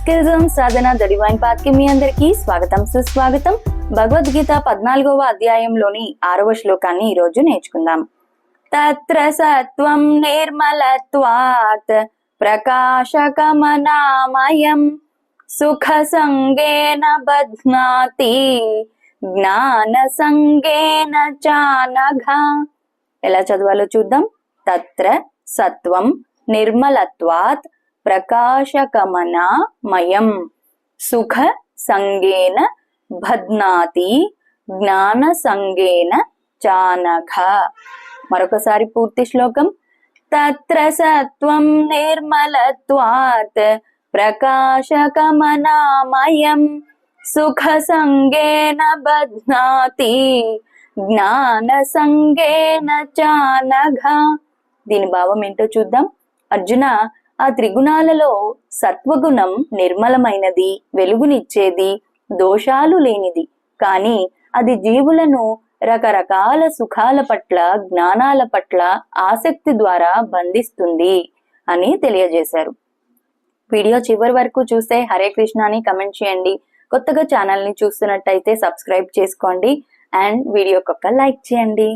Skill zone Sadhana the divine పాత్కి మీ అందరికి స్వాగతం సుస్వాగతం. భగవద్గీత పద్నాలుగవ అధ్యాయంలోని ఆరవ శ్లోకాన్ని ఈ రోజు నేర్చుకుందాం. తత్ర సత్వం నిర్మలత్వాత్ ప్రకాశకమనామయం సుఖ సంగేన బధ్నాతి జ్ఞాన సంగేన చానఘ. ఎలా చదవాలో చూద్దాం? తత్ర సత్వం నిర్మలత్వాత్ ప్రకాశకమనామయం. సుఖ సంగేన భద్నాతి జ్ఞాన సంగేన చానఘ. మరొకసారి పూర్తి శ్లోకం. తత్ర సత్వం నిర్మలత్వాత్ ప్రకాశకమనామయం. సుఖ సంగేన బధ్నాతి జ్ఞాన సంగేన చానఘ. దీని భావం ఏంటో చూద్దాం. అర్జున ఆ త్రిగుణాలలో సత్వగుణం నిర్మలమైనది వెలుగునిచ్చేది దోషాలు లేనిది. కానీ అది జీవులను రకరకాల సుఖాల పట్ల జ్ఞానాల పట్ల ఆసక్తి ద్వారా బంధిస్తుంది అని తెలియజేశారు. వీడియో చివరి వరకు చూస్తే హరే కృష్ణాని కమెంట్ చేయండి. కొత్తగా ఛానల్ని చూస్తున్నట్టయితే సబ్స్క్రైబ్ చేసుకోండి. అండ్ వీడియోకి ఒక లైక్ చేయండి.